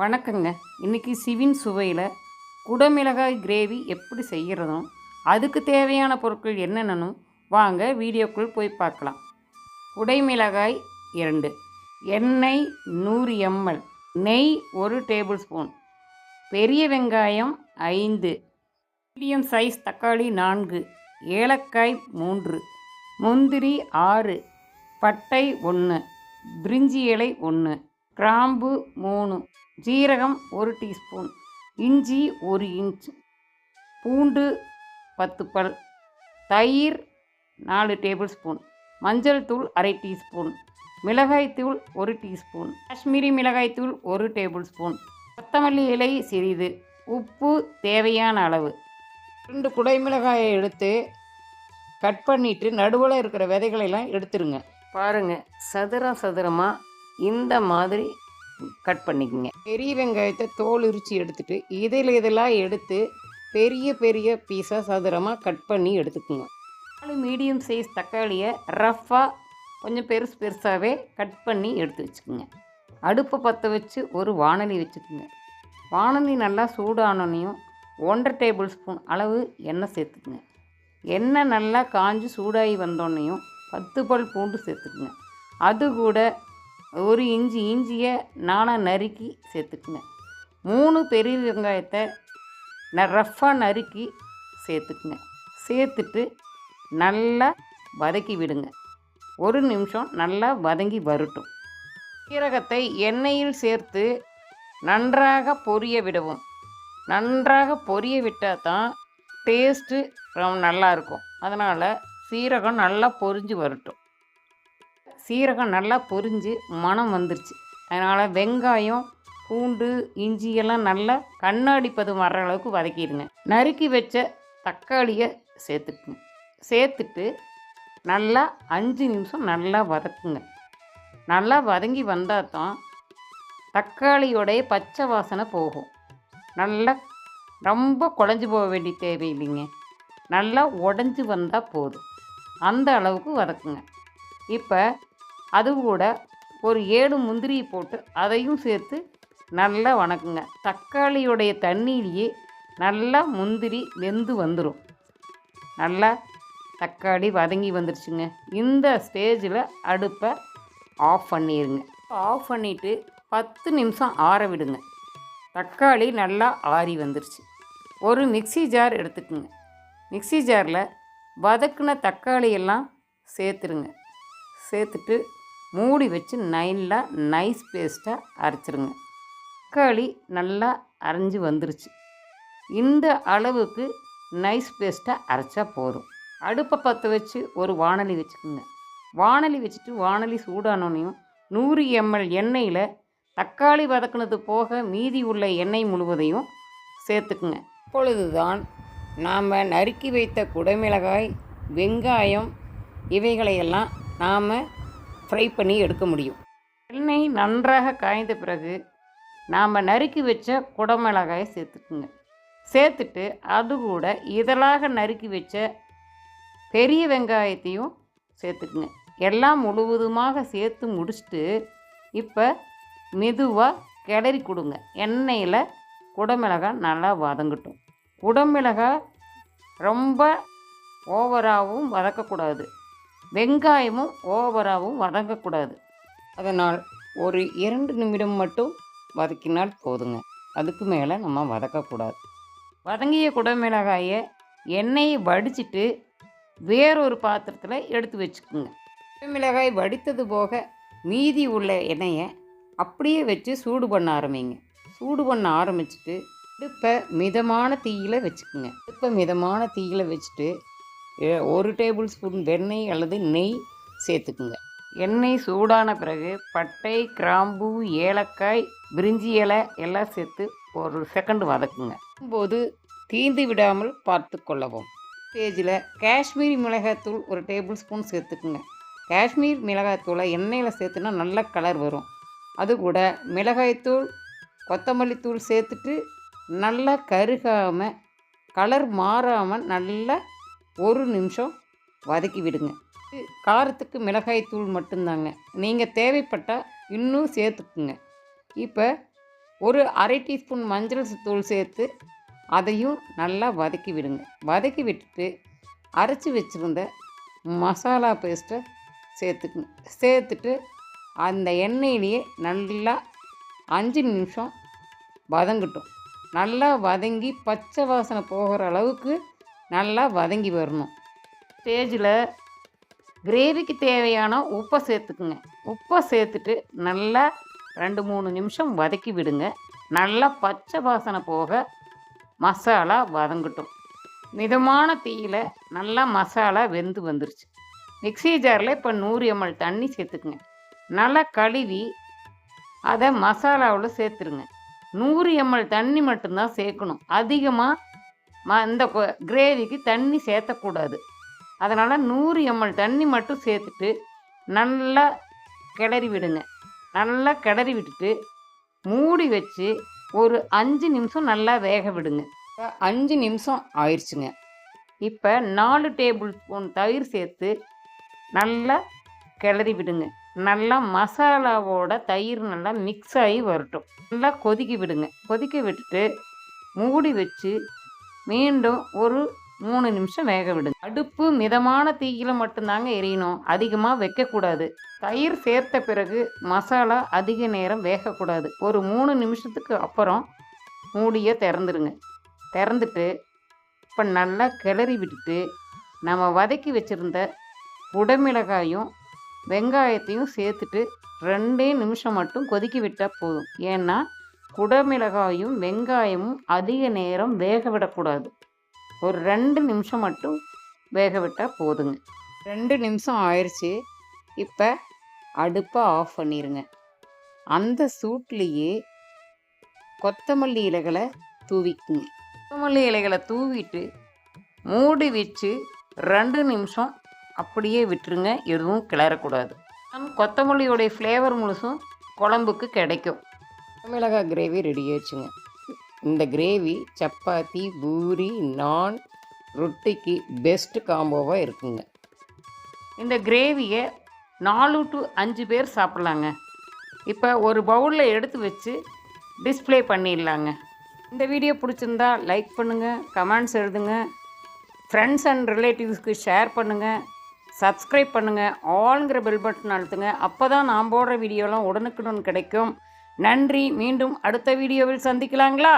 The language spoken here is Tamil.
வணக்கங்க. இன்றைக்கி சிவின் சுவையில் குடமிளகாய் கிரேவி எப்படி செய்கிறதும் அதுக்கு தேவையான பொருட்கள் என்னென்னனும் வாங்க வீடியோக்குள் போய் பார்க்கலாம். குடைமிளகாய் இரண்டு எண்ணெய் நூறு எம்எல் நெய் ஒரு டேபிள் ஸ்பூன் பெரிய வெங்காயம் ஐந்து மீடியம் சைஸ் தக்காளி நான்கு ஏலக்காய் மூன்று முந்திரி ஆறு பட்டை ஒன்று பிரிஞ்சி இலை ஒன்று கிராம்பு மூணு ஜீரகம் ஒரு டீஸ்பூன் இஞ்சி ஒரு இன்ச் பூண்டு பத்து பல் தயிர் நாலு டேபிள் ஸ்பூன் மஞ்சள் தூள் அரை டீஸ்பூன் மிளகாய்த்தூள் ஒரு டீஸ்பூன் காஷ்மீரி மிளகாய்த்தூள் ஒரு டேபிள் ஸ்பூன் கொத்தமல்லி இலை சிறிது உப்பு தேவையான அளவு. ரெண்டு குடை மிளகாயை எடுத்து கட் பண்ணிவிட்டு நடுவில் இருக்கிற விதைகளெல்லாம் எடுத்துருங்க. பாருங்கள் சதுரம் சதுரமாக இந்த மாதிரி கட் பண்ணிக்கங்க. பெரிய வெங்காயத்தை தோல் உரித்து எடுத்துட்டு இதில் இதெல்லாம் எடுத்து பெரிய பெரிய பீஸாக சதுரமாக கட் பண்ணி எடுத்துக்குங்க. நாலு மீடியம் சைஸ் தக்காளியை ரஃப்பாக கொஞ்சம் பெருசு பெருசாகவே கட் பண்ணி எடுத்து வச்சுக்கோங்க. அடுப்பை பற்ற வச்சு ஒரு வானலி வச்சுக்கோங்க. வானலி நல்லா சூடானோனையும் ஒன்றரை டேபிள் ஸ்பூன் அளவு எண்ணெய் சேர்த்துக்குங்க. எண்ணெய் நல்லா காஞ்சு சூடாகி வந்தோடனையும் பத்து பல் பூண்டு சேர்த்துக்குங்க. அது கூட ஒரு இஞ்சி இஞ்சியை நானாக நறுக்கி சேர்த்துக்குங்க மூணு பெரிய வெங்காயத்தை ந ரஃப்பாக நறுக்கி சேர்த்துக்குங்க சேர்த்துட்டு நல்லா வதக்கி விடுங்க. ஒரு நிமிஷம் நல்லா வதங்கி வரட்டும். சீரகத்தை எண்ணெயில் சேர்த்து நன்றாக பொரிய விடவும். நன்றாக பொரிய விட்டால் தான் டேஸ்ட்டு ரொம்ப நல்லாயிருக்கும் அதனால் சீரகம் நல்லா பொரிஞ்சு வரட்டும். சீரகம் நல்லா பொரிஞ்சு மணம் வந்துருச்சு. அதனால் வெங்காயம் பூண்டு இஞ்சி எல்லாம் நல்லா கண்ணாடி பதம் வர்ற அளவுக்கு வதக்கிடுங்க. நறுக்கி வச்ச தக்காளியை சேர்த்துக்குங்க சேர்த்துட்டு நல்லா அஞ்சு நிமிஷம் நல்லா வதக்குங்க. நல்லா வதங்கி வந்தால் தான் தக்காளியோடைய பச்சை வாசனை போகும். நல்லா ரொம்ப குழஞ்சி போக வேண்டிய தேவையில்லைங்க நல்லா உடஞ்சி வந்தால் போதும். அந்த அளவுக்கு வதக்குங்க. இப்போ அது கூட ஒரு ஏழு முந்திரி போட்டு அதையும் சேர்த்து நல்லா வணக்குங்க. தக்காளியுடைய தண்ணியிலேயே நல்லா முந்திரி வெந்து வந்துடும் நல்லா தக்காளி வதங்கி வந்துருச்சுங்க. இந்த ஸ்டேஜில் அடுப்பை ஆஃப் பண்ணிடுங்க ஆஃப் பண்ணிவிட்டு பத்து நிமிஷம் ஆற விடுங்க. தக்காளி நல்லா ஆறி வந்துருச்சு. ஒரு மிக்ஸி ஜார் எடுத்துக்குங்க. மிக்ஸி ஜாரில் வதக்குன தக்காளியெல்லாம் சேர்த்துருங்க. சேர்த்துட்டு மூடி வச்சு நைனில் நைஸ் பேஸ்ட்டாக அரைச்சிருங்க. தக்காளி நல்லா அரைஞ்சி வந்துருச்சு. இந்த அளவுக்கு நைஸ் பேஸ்ட்டாக அரைச்சா போதும். அடுப்பை பற்ற வச்சு ஒரு வானலி வச்சுக்கோங்க. வானலி வச்சுட்டு வானலி சூடானோனையும் நூறு எம்எல் எண்ணெயில் தக்காளி வதக்குனது போக மீதி உள்ள எண்ணெய் முழுவதையும் சேர்த்துக்குங்க. அப்பொழுதுதான் நாம் நறுக்கி வைத்த குடமிளகாய் வெங்காயம் இவைகளையெல்லாம் நாம் ஃப்ரை பண்ணி எடுக்க முடியும். எண்ணெய் நன்றாக காய்ந்த பிறகு நாம் நறுக்கி வச்ச குடமிளகாயை சேர்த்துக்குங்க. சேர்த்துட்டு அது கூட இதழாக நறுக்கி வச்ச பெரிய வெங்காயத்தையும் சேர்த்துக்குங்க. எல்லாம் முழுவதுமாக சேர்த்து முடிச்சுட்டு இப்போ மெதுவாக கிளறி கொடுங்க. எண்ணெயில் குடமிளகாய் நல்லா வதங்கட்டும். குடமிளகாய் ரொம்ப ஓவராகவும் வதக்கக்கூடாது. வெங்காயமும் ஓவராகவும் வதங்கக்கூடாது. அதனால் ஒரு இரண்டு நிமிடம் மட்டும் வதக்கினால் போதுங்க. அதுக்கு மேலே நம்ம வதக்கக்கூடாது. வதங்கிய குடமிளகாயை எண்ணெயை வடிச்சிட்டு வேறொரு பாத்திரத்தில் எடுத்து வச்சுக்கோங்க. குடமிளகாய் வடித்தது போக மீதி உள்ள எண்ணெயை அப்படியே வச்சு சூடு பண்ண ஆரம்பிங்க. சூடு பண்ண ஆரம்பிச்சுட்டு அடுப்பை மிதமான தீயில் வச்சுக்கோங்க. அடுப்பை மிதமான தீயில் வச்சுட்டு ஒரு டேபிள் ஸ்பூன் வெண்ணெய் அல்லது நெய் சேர்த்துக்குங்க. எண்ணெய் சூடான பிறகு பட்டை கிராம்பு ஏலக்காய் பிரிஞ்சி இலை எல்லாம் சேர்த்து ஒரு செகண்ட் வதக்குங்க. போது தீந்து விடாமல் பார்த்து கொள்ளவும். ஸ்டேஜில் காஷ்மீரி மிளகாய்த்தூள் ஒரு டேபிள் ஸ்பூன் சேர்த்துக்குங்க. காஷ்மீர் மிளகாய்த்தூளை எண்ணெயில் சேர்த்துனா நல்ல கலர் வரும். அது கூட மிளகாய்த்தூள் கொத்தமல்லி தூள் சேர்த்துட்டு நல்லா கருகாமல் கலர் மாறாமல் நல்லா ஒரு நிமிஷம் வதக்கி விடுங்க. காரத்துக்கு மிளகாய் தூள் மட்டும்தாங்க. நீங்கள் தேவைப்பட்டால் இன்னும் சேர்த்துக்குங்க. இப்போ ஒரு அரை டீஸ்பூன் மஞ்சள் தூள் சேர்த்து அதையும் நல்லா வதக்கி விடுங்க. வதக்கி விட்டுட்டு அரைச்சி வச்சுருந்த மசாலா பேஸ்ட்டை சேர்த்துக்குங்க. சேர்த்துட்டு அந்த எண்ணெயிலேயே நல்லா அஞ்சு நிமிஷம் வதங்கட்டும். நல்லா வதங்கி பச்சை வாசனை போகிற அளவுக்கு நல்லா வதங்கி வரணும். ஸ்டேஜில் கிரேவிக்கு தேவையான உப்பை சேர்த்துக்குங்க. உப்பை சேர்த்துட்டு நல்லா ரெண்டு மூணு நிமிஷம் வதக்கி விடுங்க. நல்லா பச்சை வாசனை போக மசாலா வதங்கட்டும். மிதமான தீயில் நல்லா மசாலா வெந்து வந்துருச்சு. மிக்ஸி ஜாரில் இப்போ நூறு எம்எல் தண்ணி சேர்த்துக்குங்க. நல்லா கழுவி அதை மசாலாவில் சேர்த்துருங்க. நூறு எம்எல் தண்ணி மட்டும்தான் சேர்க்கணும். அதிகமாக ம இந்த கிரேவிக்கு தண்ணி சேர்த்தக்கூடாது. அதனால் நூறு எம்எல் தண்ணி மட்டும் சேர்த்துட்டு நல்லா கிளறி விடுங்க. நல்லா கிளறி விட்டுட்டு மூடி வச்சு ஒரு அஞ்சு நிமிஷம் நல்லா வேக விடுங்க. அஞ்சு நிமிஷம் ஆயிடுச்சுங்க இப்போ நாலு டேபிள் ஸ்பூன் தயிர் சேர்த்து நல்லா கிளறி விடுங்க. நல்லா மசாலாவோட தயிர் நல்லா மிக்ஸ் ஆகி வரட்டும். நல்லா கொதிக்க விடுங்க. கொதிக்க விட்டுட்டு மூடி வச்சு மீண்டும் ஒரு மூணு நிமிஷம் வேக விடுங்க. அடுப்பு மிதமான தீயில மட்டும்தாங்க எரியணும். அதிகமாக வைக்கக்கூடாது. தயிர் சேர்த்த பிறகு மசாலா அதிக நேரம் வேகக்கூடாது. ஒரு மூணு நிமிஷத்துக்கு அப்புறம் மூடியை திறந்துடுங்க திறந்துட்டு இப்போ நல்லா கிளறி விட்டுட்டு நம்ம வதக்கி வச்சுருந்த உடமிளகாயும் வெங்காயத்தையும் சேர்த்துட்டு ரெண்டே நிமிஷம் மட்டும் கொதிக்க விட்டால் போதும். ஏன்னா குடமிளகாயும் வெங்காயமும் அதிக நேரம் வேக விடக்கூடாது. ஒரு ரெண்டு நிமிஷம் மட்டும் வேக விட்டால் போதுங்க. ரெண்டு நிமிஷம் ஆயிடுச்சு இப்போ அடுப்பை ஆஃப் பண்ணிடுங்க அந்த சூட்லேயே கொத்தமல்லி இலைகளை தூவிக்குங்க. கொத்தமல்லி இலைகளை தூவிட்டு மூடி வச்சு ரெண்டு நிமிஷம் அப்படியே விட்டுருங்க. எதுவும் கிளறக்கூடாது. கொத்தமல்லியோடைய ஃப்ளேவர் முழுசும் குழம்புக்கு கிடைக்கும். மிளகாய் கிரேவி ரெடி ஆயிடுச்சுங்க. இந்த கிரேவி சப்பாத்தி பூரி நான் ரொட்டிக்கு பெஸ்ட் காம்போவாக இருக்குங்க. இந்த கிரேவியை நாலு டு அஞ்சு பேர் சாப்பிட்லாங்க. இப்போ ஒரு பவுலில் எடுத்து வச்சு டிஸ்ப்ளே பண்ணிடலாங்க. இந்த வீடியோ பிடிச்சிருந்தா லைக் பண்ணுங்கள் கமெண்ட்ஸ் எழுதுங்க. ஃப்ரெண்ட்ஸ் அண்ட் ரிலேட்டிவ்ஸ்க்கு ஷேர் பண்ணுங்கள் சப்ஸ்கிரைப் பண்ணுங்கள் ஆளுங்கிற பெல் பட்டன் அழுத்துங்க. அப்போ தான் நான் போடுற வீடியோலாம் உடனுக்குடன் கிடைக்கும். நன்றி. மீண்டும் அடுத்த வீடியோவில் சந்திக்கலாங்களா?